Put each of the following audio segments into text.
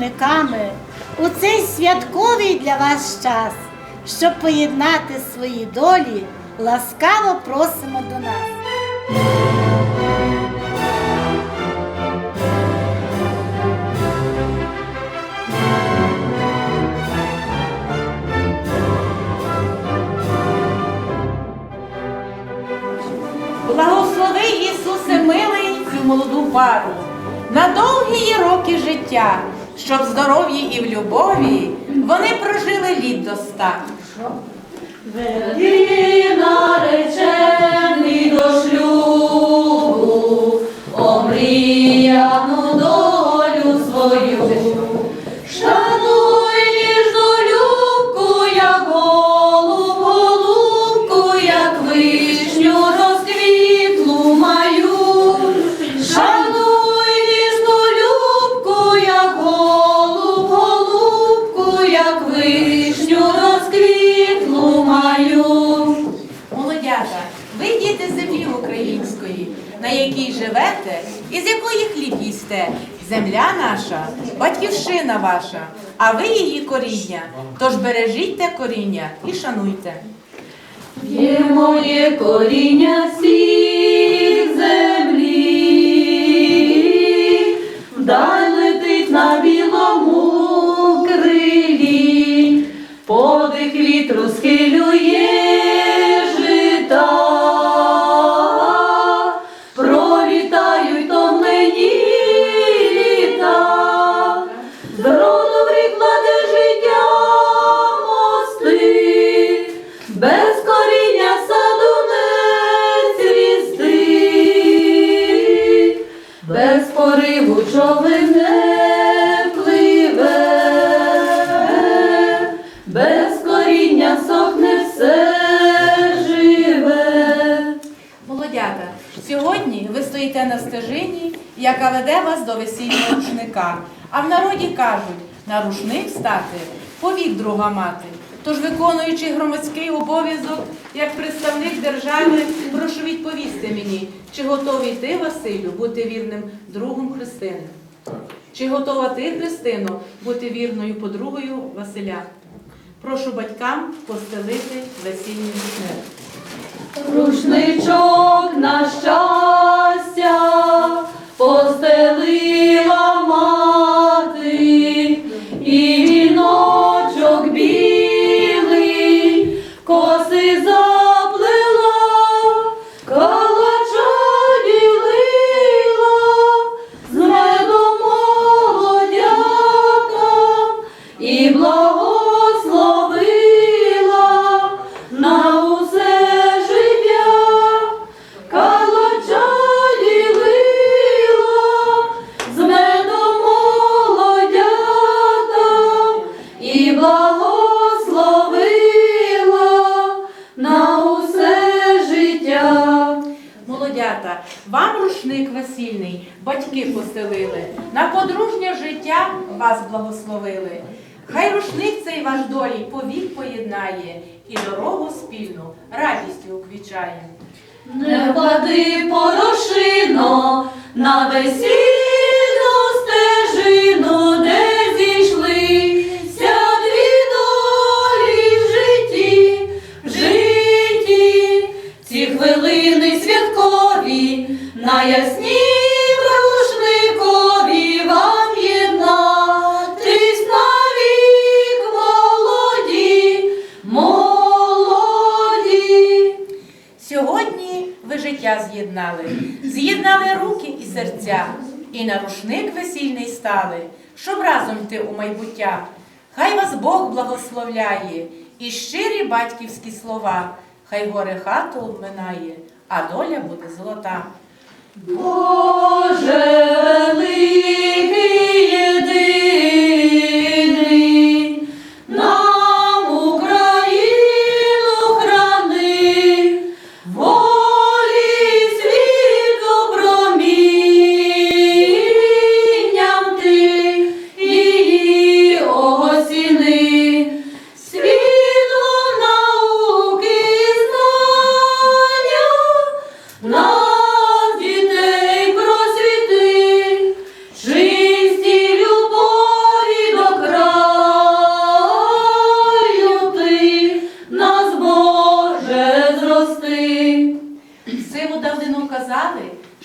Рушниками у цей святковий для вас час, щоб поєднати свої долі, ласкаво просимо до нас. Благослови, Ісусе милий, цю молоду пару на довгі роки життя, щоб в здоров'ї і в любові вони прожили літ до ста. Ти наречений до шлюбу, омріяну долю свою. Земля наша, батьківщина ваша, а ви її коріння. Тож бережіть те коріння і шануйте. Є моє коріння всіх стоїте на стежині, яка веде вас до весільного рушника. А в народі кажуть, на рушник стати повік друга мати. Тож, виконуючи громадський обов'язок як представник держави, прошу відповісти мені, чи готовий ти, Василю, бути вірним другом Христини? Чи готова ти, Христино, бути вірною подругою Василя? Прошу батькам постелити весільний рушник. Рушничок вам весільний, батьки постелили, на подружнє життя вас благословили. Хай рушник цей ваш долі повік поєднає і дорогу спільну радістю уквічає. Не впади порошино на весільну стежину, де зійшлися дві долі в житті, ці хвилини святкові, на яснім рушникові вам єднатись молоді, молоді. Сьогодні ви життя з'єднали, з'єднали руки і серця, і на рушник весільний стали, щоб разом йти у майбуття. Хай вас Бог благословляє і щирі батьківські слова, хай горе хату обминає, а доля буде золота. Боже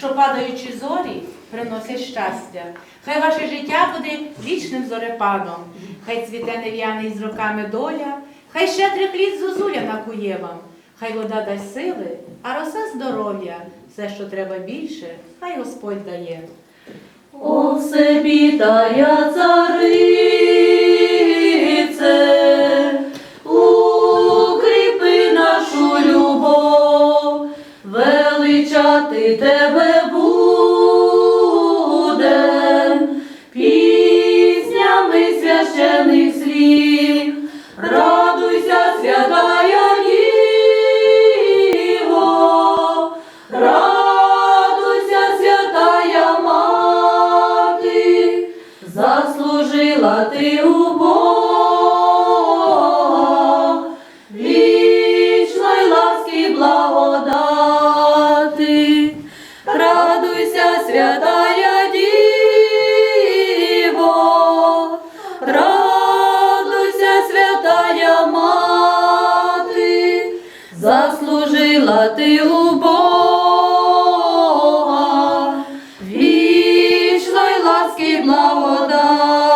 що падаючі зорі приносять щастя. Хай ваше життя буде вічним зорепадом, хай цвіте нев'яний з роками доля, хай щедрих літ зозуля накує вам, хай вода дасть сили, а роса здоров'я. Все, що треба більше, хай Господь дає. О, всепітая царице, тебе будем, піснями священих слів, радуйся, святая святая мати, заслужила ти у Бога, вічної ласки благодати.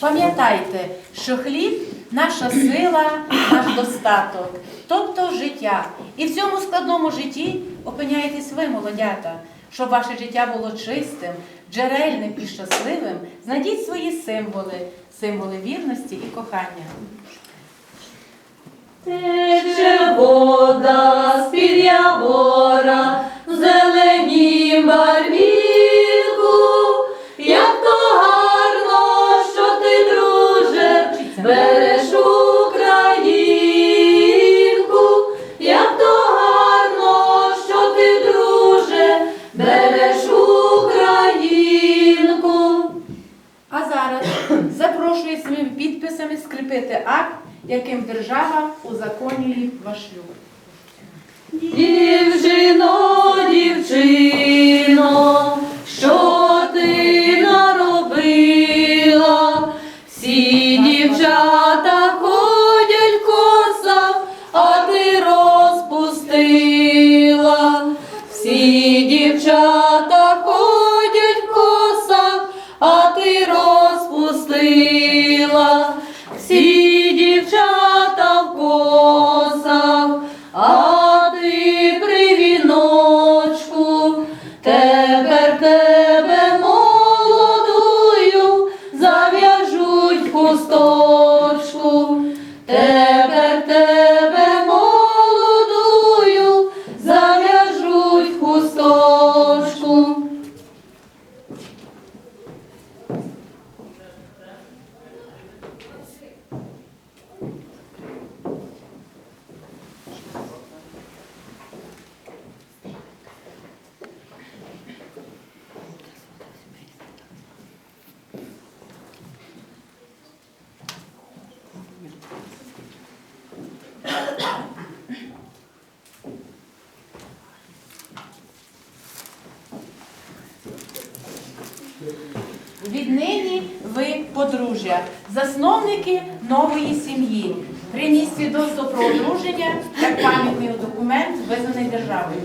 Пам'ятайте, що хліб наша сила, наш достаток, тобто життя. І в цьому складному житті опиняєтесь ви, молодята. Щоб ваше життя було чистим, джерельним і щасливим, знайдіть свої символи, символи вірності і кохання. Яким держава узаконює ваш шлюб. Дівчино, дівчино, Віднині ви подружжя, засновники нової сім'ї. Приніс свідоцтво про одруження як пам'ятний документ, визнаний державою.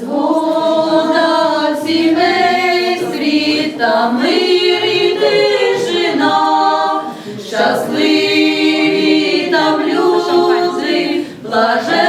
Згода в сімействі та мир і тишина, щасливі там люди, блаженна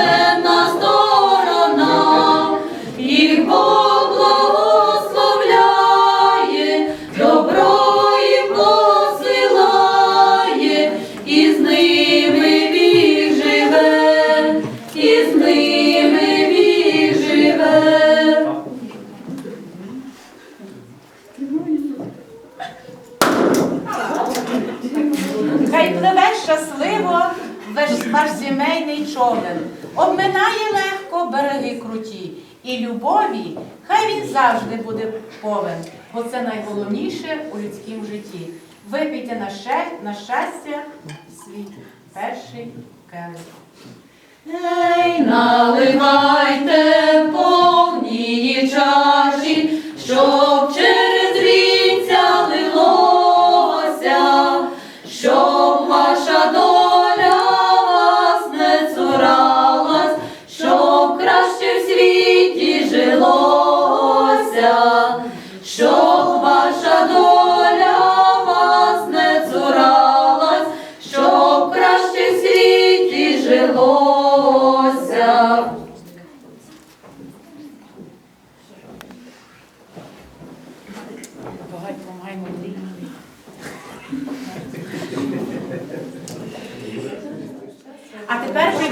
буде повен, бо це найголовніше у людському житті. Випийте на, ще, на щастя свій перший келих. Ей, наливайте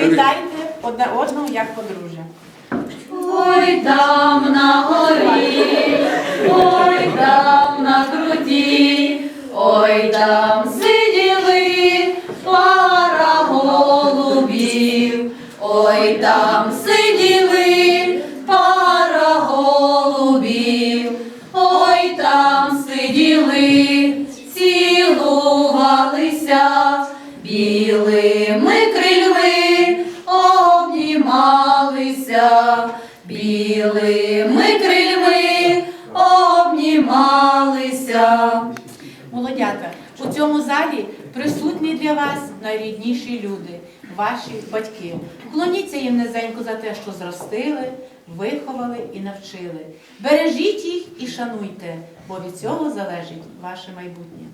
Привітайте одне одного як подружжя. Ой, там на горі, ой, там на груді, ой, там сиділи пара голубів, ой, там обнімалися, білими крильми обнімалися. Молодята, у цьому залі присутні для вас найрідніші люди, ваші батьки. Вклоніться їм низенько за те, що зростили, виховали і навчили. Бережіть їх і шануйте, бо від цього залежить ваше майбутнє.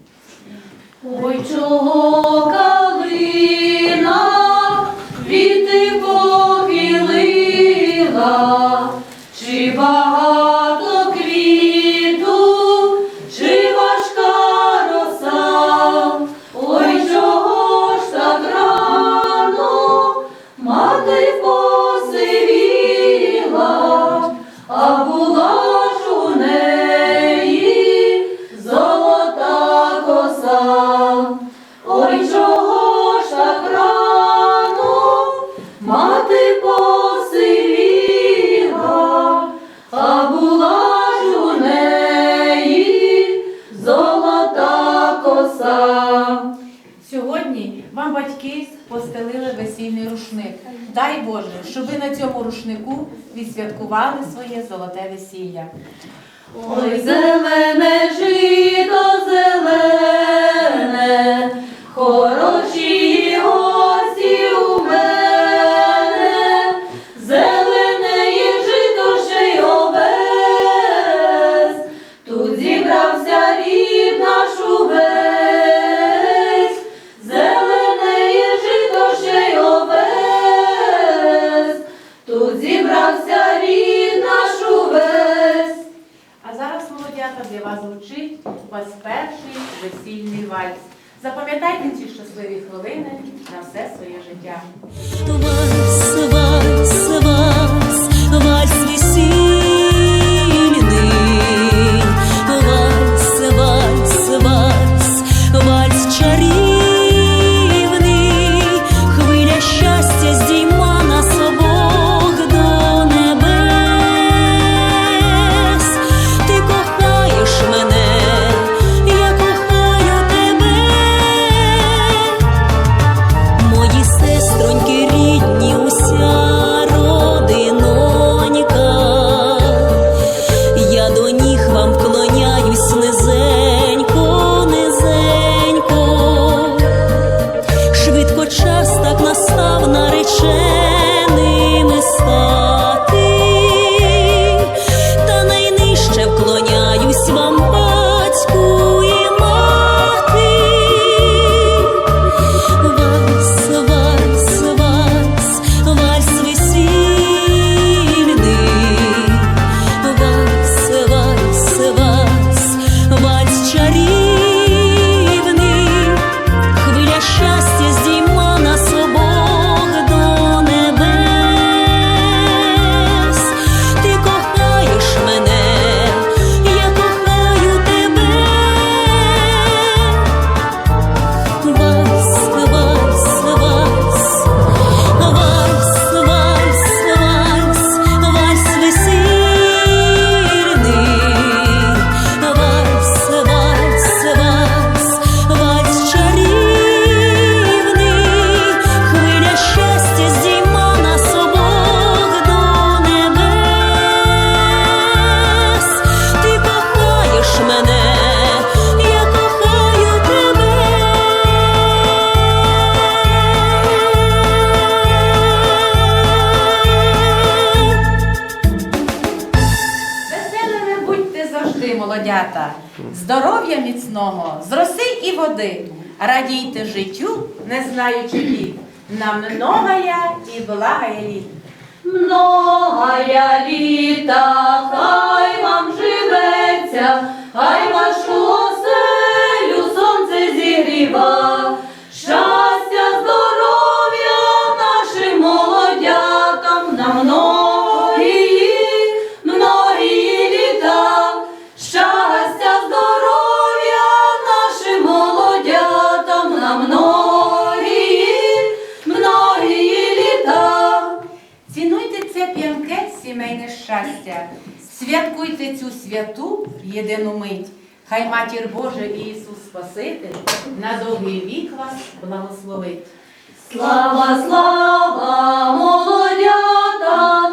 Ой, чого калина віти похилила, чи Сьогодні вам батьки постелили весільний рушник. Дай Боже, щоб ви на цьому рушнику відсвяткували своє золоте весілля. Ой, зелене жито зелене, для вас звучить вас перший весільний вальс. Запам'ятайте ці щасливі хвилини на все своє життя. Знаючи літ. Нам многая і благая літ. Многая літа, хай вам живеться, хай вашу оселю сонце зігріва, щастя. Святкуйте цю святу єдину мить. Хай матір Божа і Ісус Спаситель на довгий вік вас благословить. Слава, слава, молодята,